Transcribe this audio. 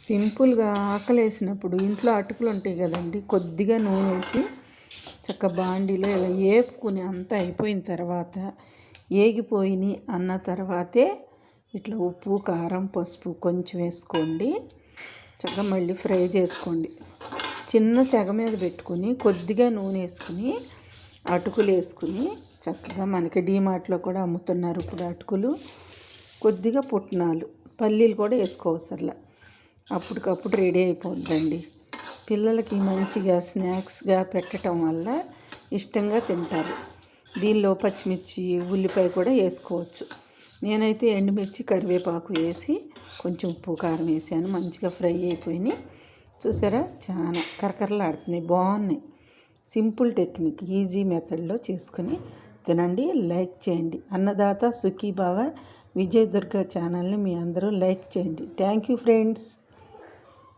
సింపుల్గా ఆకలేసినప్పుడు ఇంట్లో అటుకులు ఉంటాయి కదండి కొద్దిగా నూనె వేసి చక్క బాండీలో ఇలా వేపుకుని అంతా అయిపోయిన తర్వాత ఏగిపోయిని అన్న తర్వాతే ఇట్లా ఉప్పు కారం పసుపు కొంచెం వేసుకోండి. చక్కగా మళ్ళీ ఫ్రై చేసుకోండి. చిన్న సెగ మీద పెట్టుకుని కొద్దిగా నూనె వేసుకుని అటుకులు వేసుకుని చక్కగా మనకి డీమార్ట్లో కూడా అమ్ముతున్నారు ఇప్పుడు అటుకులు. కొద్దిగా పుట్నాలు పల్లీలు కూడా వేసుకోవసరలా అప్పటికప్పుడు రెడీ అయిపోద్దండి. పిల్లలకి మంచిగా స్నాక్స్గా పెట్టడం వల్ల ఇష్టంగా తింటారు. దీనిలో పచ్చిమిర్చి ఉల్లిపాయ కూడా వేసుకోవచ్చు. నేనైతే ఎండుమిర్చి కరివేపాకు వేసి కొంచెం ఉప్పు కారం వేసాను. మంచిగా ఫ్రై అయిపోయినాయి. చూసారా? చాలా కరకరలాడుతున్నాయి. బాగున్నాయి. సింపుల్ టెక్నిక్ ఈజీ మెథడ్లో చేసుకుని తినండి. లైక్ చేయండి. అన్నదాత సుఖీభావ విజయదుర్గ ఛానల్ని మీ అందరూ లైక్ చేయండి. Thank you friends.